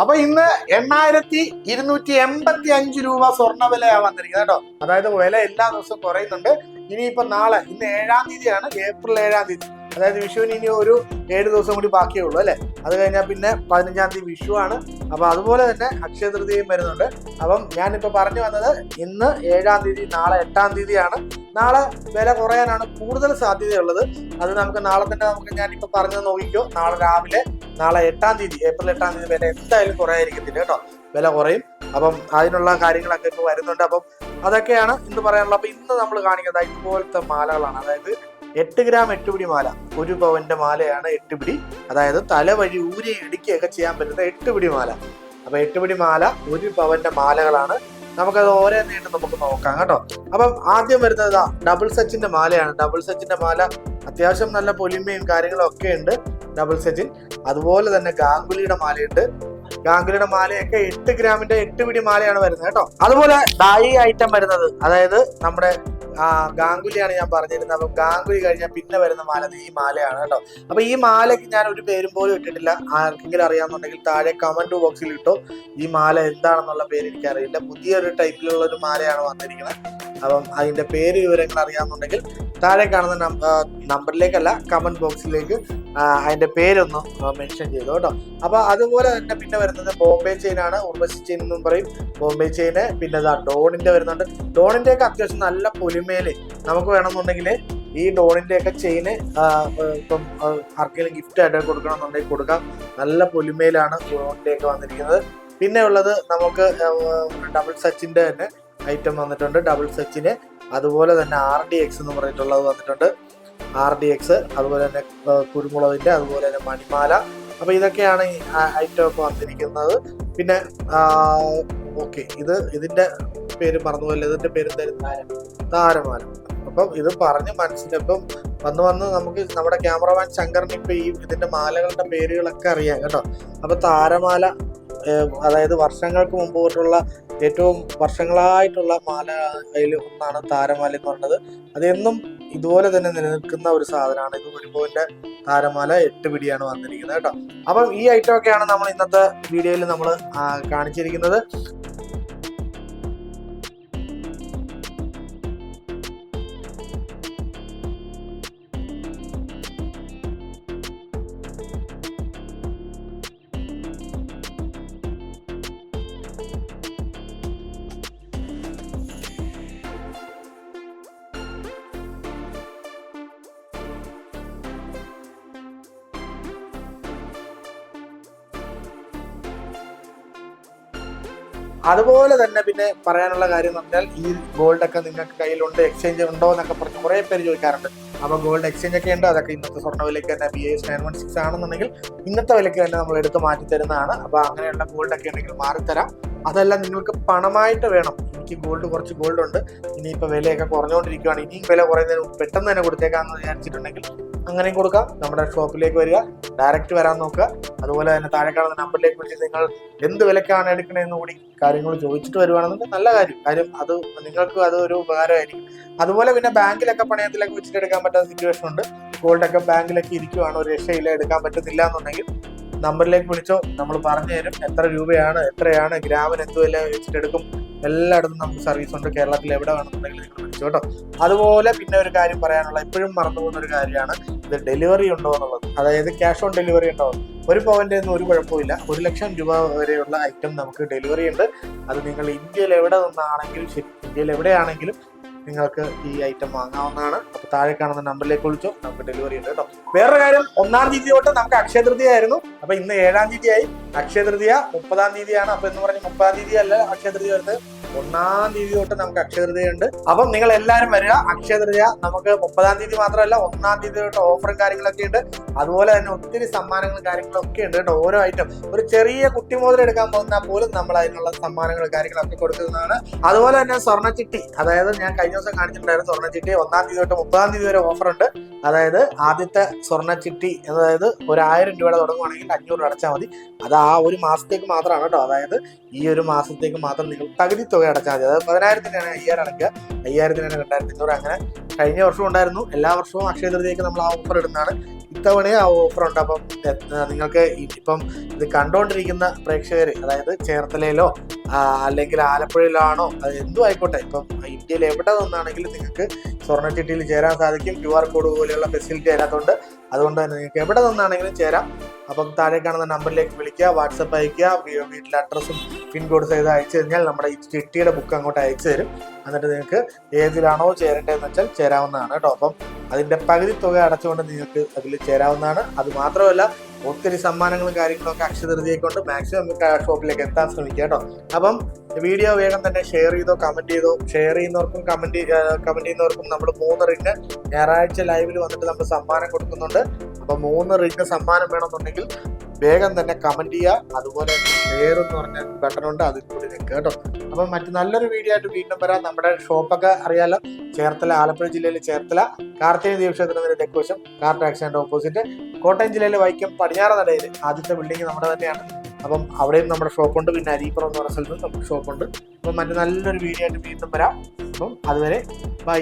അപ്പൊ ഇന്ന് എണ്ണായിരത്തി ഇരുന്നൂറ്റി എൺപത്തി അഞ്ച് രൂപ സ്വർണ വിലയാണ് വന്നിരിക്കുന്നത് കേട്ടോ. അതായത് വില എല്ലാ ദിവസവും കുറയുന്നുണ്ട്. ഇനിയിപ്പോ നാളെ ഇന്ന് ഏഴാം തീയതിയാണ് ഏപ്രിൽ ഏഴാം തീയതി. അതായത് വിഷുവിന് ഇനി ഒരു ഏഴ് ദിവസം കൂടി ബാക്കിയേ ഉള്ളൂ അല്ലേ? അത് കഴിഞ്ഞാൽ പിന്നെ പതിനഞ്ചാം തീയതി വിഷു ആണ്. അപ്പൊ അതുപോലെ തന്നെ അക്ഷയ തൃതീയയും വരുന്നുണ്ട്. അപ്പം ഞാനിപ്പോൾ പറഞ്ഞു വന്നത് ഇന്ന് ഏഴാം തീയതി നാളെ എട്ടാം തീയതിയാണ്. നാളെ വില കുറയാനാണ് കൂടുതൽ സാധ്യതയുള്ളത്. അത് നമുക്ക് നാളെ തന്നെ നമുക്ക് ഞാനിപ്പോൾ പറഞ്ഞു നോക്കിക്കോ. നാളെ രാവിലെ നാളെ എട്ടാം തീയതി ഏപ്രിൽ എട്ടാം തീയതി വില എന്തായാലും കുറയായിരിക്കത്തില്ല കേട്ടോ. വില കുറയും. അപ്പം അതിനുള്ള കാര്യങ്ങളൊക്കെ ഇപ്പോൾ വരുന്നുണ്ട്. അപ്പം അതൊക്കെയാണ് ഇന്ന് പറയാനുള്ളത്. അപ്പം ഇന്ന് നമ്മൾ കാണിക്കുന്നത് ഇതുപോലത്തെ മാലകളാണ്. അതായത് എട്ട് ഗ്രാം എട്ടുപിടി മാല. ഒരു പവന്റെ മാലയാണ് എട്ടുപിടി. അതായത് തല വഴി ഊരി ഇടിക്കുകയൊക്കെ ചെയ്യാൻ പറ്റുന്ന എട്ടുപിടി മാല. അപ്പൊ എട്ടുപിടി മാല ഒരു പവന്റെ മാലകളാണ്. നമുക്കത് ഓരോന്നായിട്ട് നമുക്ക് നോക്കാം കേട്ടോ. അപ്പം ആദ്യം വരുന്നത് ഡബിൾ സച്ചിന്റെ മാലയാണ്. ഡബിൾ സച്ചിന്റെ മാല അത്യാവശ്യം നല്ല പൊലിമയും കാര്യങ്ങളും ഒക്കെ ഉണ്ട്. ഡബിൾ സച്ചിൻ അതുപോലെ തന്നെ ഗാംഗുലിയുടെ മാലയുണ്ട്. ഗാംഗുലിയുടെ മാലയൊക്കെ എട്ട് ഗ്രാമിന്റെ എട്ട് പിടി മാലയാണ് വരുന്നത് കേട്ടോ. അതുപോലെ ഡായി ഐറ്റം വരുന്നത്. അതായത് നമ്മുടെ ആ ഗാംഗുലിയാണ് ഞാൻ പറഞ്ഞിരുന്നത്. അപ്പൊ ഗാംഗുലി കഴിഞ്ഞാൽ പിന്നെ വരുന്ന മാല ഈ മാലയാണ് കേട്ടോ. അപ്പൊ ഈ മാലയ്ക്ക് ഞാൻ ഒരു പേരും പോലും ഇട്ടിട്ടില്ല. ആർക്കെങ്കിലും അറിയാമെന്നുണ്ടെങ്കിൽ താഴെ കമന്റ് ബോക്സിൽ ഇട്ടോ. ഈ മാല എന്താണെന്നുള്ള പേര് എനിക്കറിയില്ല. പുതിയൊരു ടൈപ്പിലുള്ള ഒരു മാലയാണ് വന്നിരിക്കുന്നത്. അപ്പം അതിന്റെ പേര് വിവരങ്ങൾ അറിയാമെന്നുണ്ടെങ്കിൽ താഴെ കാണുന്ന നമ്പറിലേക്കല്ല കമന്റ് ബോക്സിലേക്ക് അതിന്റെ പേരൊന്ന് മെൻഷൻ ചെയ്തു കേട്ടോ. അപ്പൊ അതുപോലെ തന്നെ പിന്നെ വരുന്നത് ബോംബെ ആണ്. ഉർവശി ചെയിൻ എന്നും പറയും. ബോംബെ ചെയിന് പിന്നെ ഡോണിന്റെ വരുന്നുണ്ട്. ഡോണിന്റെ ഒക്കെ അത്യാവശ്യം നല്ല പൊലിമേൽ നമുക്ക് വേണമെന്നുണ്ടെങ്കിൽ ഈ ഡോണിന്റെ ഒക്കെ ചെയിന് ഇപ്പം ആർക്കെങ്കിലും ഗിഫ്റ്റ് ആയിട്ട് കൊടുക്കണമെന്നുണ്ടെങ്കിൽ കൊടുക്കാം. നല്ല പൊലിമേലാണ് ഡോണിന്റെ ഒക്കെ വന്നിരിക്കുന്നത്. പിന്നെ ഉള്ളത് നമുക്ക് ഡബിൾ സച്ചിന്റെ തന്നെ ഐറ്റം വന്നിട്ടുണ്ട്. ഡബിൾ സച്ചിന് അതുപോലെ തന്നെ ആർ ഡി എക്സ് എന്ന് പറഞ്ഞിട്ടുള്ളത് വന്നിട്ടുണ്ട്. ആർ ഡി എക്സ് അതുപോലെ തന്നെ കുരുമുളകിന്റെ അതുപോലെ തന്നെ മണിമാല. അപ്പോൾ ഇതൊക്കെയാണ് ഈ ഐറ്റം വന്നിരിക്കുന്നത്. പിന്നെ ഓക്കെ ഇത് ഇതിന്റെ പേര് മറന്നുപോലെ ഇതിന്റെ പേര് എന്തായിരുന്നു താരമാല. അപ്പം ഇത് പറഞ്ഞ് മനസ്സിലിപ്പം വന്ന് വന്ന് നമുക്ക് നമ്മുടെ ക്യാമറമാൻ ശങ്കറിന് ഇപ്പം ഈ ഇതിന്റെ മാലകളുടെ പേരുകളൊക്കെ അറിയാം കേട്ടോ. അപ്പോൾ താരമാല അതായത് വർഷങ്ങൾക്ക് മുമ്പ് തൊട്ടുള്ള ഏറ്റവും വർഷങ്ങളായിട്ടുള്ള മാല അതിൽ ഒന്നാണ് താരമാല എന്ന് പറഞ്ഞത് അത് എന്നും ഇതുപോലെ തന്നെ നിലനിൽക്കുന്ന ഒരു സാധനമാണ് ഇത് ഒരുപോന്റെ താരമാല എട്ട് പിടിയാണ് വന്നിരിക്കുന്നത് കേട്ടോ. അപ്പം ഈ ഐറ്റം ഒക്കെയാണ് നമ്മൾ ഇന്നത്തെ വീഡിയോയിൽ നമ്മൾ കാണിച്ചിരിക്കുന്നത്. അതുപോലെ തന്നെ പിന്നെ പറയാനുള്ള കാര്യം എന്ന് പറഞ്ഞാൽ ഈ ഗോൾഡ് ഒക്കെ നിങ്ങൾക്ക് കയ്യിലുണ്ട് എക്സ്ചേഞ്ച് ഉണ്ടോ എന്നൊക്കെ പറഞ്ഞ് കുറെ പേര് ചോദിക്കാറുണ്ട്. അപ്പൊ ഗോൾഡ് എക്സ്ചേഞ്ച് ഒക്കെ ഉണ്ട് അതൊക്കെ ഇന്നത്തെ സ്വർണ വിലയ്ക്ക് തന്നെ B S nine one six ആണെന്നുണ്ടെങ്കിൽ ഇന്നത്തെ വിലയ്ക്ക് തന്നെ നമ്മൾ എടുത്ത് മാറ്റി തരുന്നതാണ്. അപ്പൊ അങ്ങനെയുള്ള ഗോൾഡ് ഒക്കെ ഉണ്ടെങ്കിൽ മാറിത്തരാം അതല്ല നിങ്ങൾക്ക് പണമായിട്ട് വേണം. എനിക്ക് ഗോൾഡ് കുറച്ച് ഗോൾഡ് ഉണ്ട്. ഇനിയിപ്പോൾ വിലയൊക്കെ കുറഞ്ഞുകൊണ്ടിരിക്കുകയാണ് ഇനിയും വില കുറയുന്നതിന് പെട്ടെന്ന് തന്നെ കൊടുത്തേക്കാമെന്ന് വിചാരിച്ചിട്ടുണ്ടെങ്കിൽ അങ്ങനെയും കൊടുക്കാം. നമ്മുടെ ഷോപ്പിലേക്ക് വരിക. ഡയറക്റ്റ് വരാൻ നോക്കുക. അതുപോലെ തന്നെ താഴെ കാണുന്ന നമ്പറിലേക്ക് വിളിച്ച് നിങ്ങൾ എന്ത് വിലക്കാണ് എടുക്കണതെന്ന് കൂടി കാര്യങ്ങൾ ചോദിച്ചിട്ട് വരുവാണെന്നുണ്ടെങ്കിൽ നല്ല കാര്യം. കാര്യം അത് നിങ്ങൾക്ക് അത് ഒരു ഉപകാരമായിരിക്കും. അതുപോലെ പിന്നെ ബാങ്കിലൊക്കെ പണയത്തിലൊക്കെ വെച്ചിട്ട് എടുക്കാൻ പറ്റാത്ത സിറ്റുവേഷൻ ഉണ്ട്. ഗോൾഡൊക്കെ ബാങ്കിലൊക്കെ ഇരിക്കുവാണ്. ഒരു രക്ഷയില്ല എടുക്കാൻ പറ്റത്തില്ല എന്നുണ്ടെങ്കിൽ നമ്പറിലേക്ക് വിളിച്ചോ. നമ്മൾ പറഞ്ഞു തരും. എത്ര രൂപയാണ് എത്രയാണ് ഗ്രാമിന് വെച്ചിട്ട് എടുക്കും. എല്ലായിടത്തും നമുക്ക് സർവീസ് ഉണ്ട്. കേരളത്തിൽ എവിടെ വേണമെന്നുണ്ടെങ്കിൽ നിങ്ങൾ വിളിച്ചു കേട്ടോ. അതുപോലെ പിന്നെ ഒരു കാര്യം പറയാനുള്ള എപ്പോഴും മറന്നു പോകുന്ന ഒരു കാര്യമാണ് ഇത് ഡെലിവറി ഉണ്ടോ എന്നുള്ളത്. അതായത് ക്യാഷ് ഓൺ ഡെലിവറി ഉണ്ടോ? ഒരു പവന്റെ ഒന്നും ഒരു കുഴപ്പമില്ല ഒരു ലക്ഷം രൂപ വരെയുള്ള ഐറ്റം നമുക്ക് ഡെലിവറി ഉണ്ട്. അത് നിങ്ങൾ ഇന്ത്യയിൽ എവിടെ നിന്നാണെങ്കിലും ശരി ഇന്ത്യയിൽ എവിടെയാണെങ്കിലും നിങ്ങൾക്ക് ഈ ഐറ്റം വാങ്ങാവുന്നതാണ്. അപ്പൊ താഴെ കാണുന്ന നമ്പറിലേക്ക് വിളിച്ചോ. നമുക്ക് ഡെലിവറി ഉണ്ട് കേട്ടോ. വേറൊരു കാര്യം ഒന്നാം തീയതി തൊട്ട് നമുക്ക് അക്ഷയ തൃതീയ ആയിരുന്നു അപ്പൊ ഇന്ന് ഏഴാം തീയതി ആയി അക്ഷയ തൃതീയ മുപ്പതാം തീയതിയാണ്. അപ്പൊ എന്ന് പറഞ്ഞ് മുപ്പതാം തീയതി അല്ല അക്ഷയ തൃതീയ വരുന്നത്. ഒന്നാം തീയതി തൊട്ട് നമുക്ക് അക്ഷയ തൃതീയ ഉണ്ട് അപ്പം നിങ്ങൾ എല്ലാവരും വരിക. അക്ഷയ തൃതീയ നമുക്ക് മുപ്പതാം തീയതി മാത്രമല്ല ഒന്നാം തീയതി തൊട്ട് ഓഫറും കാര്യങ്ങളൊക്കെ ഉണ്ട്. അതുപോലെ തന്നെ ഒത്തിരി സമ്മാനങ്ങളും കാര്യങ്ങളും ഒക്കെ ഉണ്ട് കേട്ടോ. ഓരോ ഐറ്റം ഒരു ചെറിയ കുട്ടി മുതൽ എടുക്കാൻ പോകുന്നാൽ പോലും നമ്മൾ അതിനുള്ള സമ്മാനങ്ങളും കാര്യങ്ങളൊക്കെ കൊടുക്കുന്നതാണ്. അതുപോലെ തന്നെ സ്വർണച്ചിട്ടി. അതായത് ഞാൻ കഴിഞ്ഞ ദിവസം കാണിച്ചിട്ടുണ്ടായിരുന്നു. സ്വർണ ചിട്ടി ഒന്നാം തീയതി തൊട്ട് മുപ്പതാം തീയതി വരെ ഓഫർ ഉണ്ട് അതായത് ആദ്യത്തെ സ്വർണ ചിട്ടി അതായത് ഒരു ആയിരം രൂപയുടെ തുടങ്ങുവാണെങ്കിൽ അഞ്ഞൂറ് അടച്ചാൽ മതി. അത് ആ ഒരു മാസത്തേക്ക് മാത്രമാണ് കേട്ടോ. അതായത് ഈ ഒരു മാസത്തേക്ക് മാത്രം നിങ്ങൾ പകുതി തുക അടച്ചാൽ മതി. അതായത് പതിനായിരത്തിനാണ് അയ്യായിരം അടയ്ക്കുക അയ്യായിരത്തിനാണ് രണ്ടായിരത്തി അഞ്ഞൂറ്. അങ്ങനെ കഴിഞ്ഞ വർഷവും ഉണ്ടായിരുന്നു. എല്ലാ വർഷവും അക്ഷയ തൃതിയൊക്കെ നമ്മൾ ആ ഓഫർ ഇടുന്നതാണ്. ഇത്തവണയും ആ ഓഫർ ഉണ്ട്. അപ്പം നിങ്ങൾക്ക് ഇപ്പം ഇത് കണ്ടുകൊണ്ടിരിക്കുന്ന പ്രേക്ഷകർ അതായത് ചേർത്തലയിലോ അല്ലെങ്കിൽ ആലപ്പുഴയിലാണോ? അത് എന്തും ആയിക്കോട്ടെ. ഇപ്പം ഇന്ത്യയിൽ എവിടെ നിന്നാണെങ്കിലും നിങ്ങൾക്ക് സ്വർണച്ചിട്ടിയിൽ ചേരാൻ സാധിക്കും. ക്യു ആർ കോഡ് പോലെയുള്ള ഫെസിലിറ്റി അതിനകത്തുണ്ട്. അതുകൊണ്ട് തന്നെ നിങ്ങൾക്ക് എവിടെ നിന്നാണെങ്കിലും ചേരാം. അപ്പം താഴെ കാണുന്ന നമ്പറിലേക്ക് വിളിക്കുക വാട്സപ്പ് അയക്കുക വീട്ടിലെ അഡ്രസ്സും പിൻകോഡ് ചെയ്ത് അയച്ചു കഴിഞ്ഞാൽ നമ്മുടെ ഈ ചിട്ടിയുടെ ബുക്ക് അങ്ങോട്ട് അയച്ചു തരും. എന്നിട്ട് നിങ്ങൾക്ക് ഏതിലാണോ ചേരേണ്ടതെന്ന് വെച്ചാൽ ചേരാവുന്നതാണ് കേട്ടോ. അപ്പം അതിന്റെ പകുതി തുക അടച്ചുകൊണ്ട് നിങ്ങൾക്ക് അതിൽ ചേരാവുന്നതാണ്. അത് മാത്രമല്ല ഒത്തിരി സമ്മാനങ്ങളും കാര്യങ്ങളൊക്കെ അക്ഷതൃതിയെ കൊണ്ട് മാക്സിമം നമുക്ക് ഷോപ്പിലേക്ക് എത്താൻ ശ്രമിക്കുക കേട്ടോ. അപ്പം വീഡിയോ വേഗം തന്നെ ഷെയർ ചെയ്തോ കമന്റ് ചെയ്തോ. ഷെയർ ചെയ്യുന്നവർക്കും കമന്റ് കമന്റ് ചെയ്യുന്നവർക്കും നമ്മൾ മൂന്ന് റിങ് ഞായറാഴ്ച ലൈവിൽ വന്നിട്ട് നമ്മൾ സമ്മാനം കൊടുക്കുന്നുണ്ട്. അപ്പോൾ മൂന്ന് റിങ് സമ്മാനം വേണമെന്നുണ്ടെങ്കിൽ വേഗം തന്നെ കമന്റ് ചെയ്യുക. അതുപോലെ ഷെയർ എന്ന് പറഞ്ഞ ബട്ടൺ ഉണ്ട് അതിൽ കൂടി നിൽക്കുക കേട്ടോ. അപ്പം മറ്റു നല്ലൊരു വീഡിയോ ആയിട്ട് വീണ്ടും വരാം. നമ്മുടെ ഷോപ്പൊക്കെ അറിയാലോ. ചേർത്തല ആലപ്പുഴ ജില്ലയിലെ ചേർത്തല കാർത്തിക ദേവക്ഷേത്രത്തിന് തെക്കുവശം കാർ കാർട്ടാക്സിന്റെ ഓപ്പോസിറ്റ് കോട്ടയം ജില്ലയിലെ വൈക്കം പടിഞ്ഞാറ് നടയിൽ ആദ്യത്തെ ബിൽഡിംഗ് നമ്മുടെ തന്നെയാണ്. അപ്പം അവിടെയും നമ്മുടെ ഷോപ്പുണ്ട്. പിന്നെ അരീപ്പുറം എന്ന് പറഞ്ഞ സ്ഥലത്തും നമുക്ക് ഷോപ്പുണ്ട്. അപ്പം മറ്റു നല്ലൊരു വീഡിയോ ആയിട്ട് വീണ്ടും വരാം. അപ്പം അതുവരെ ബൈ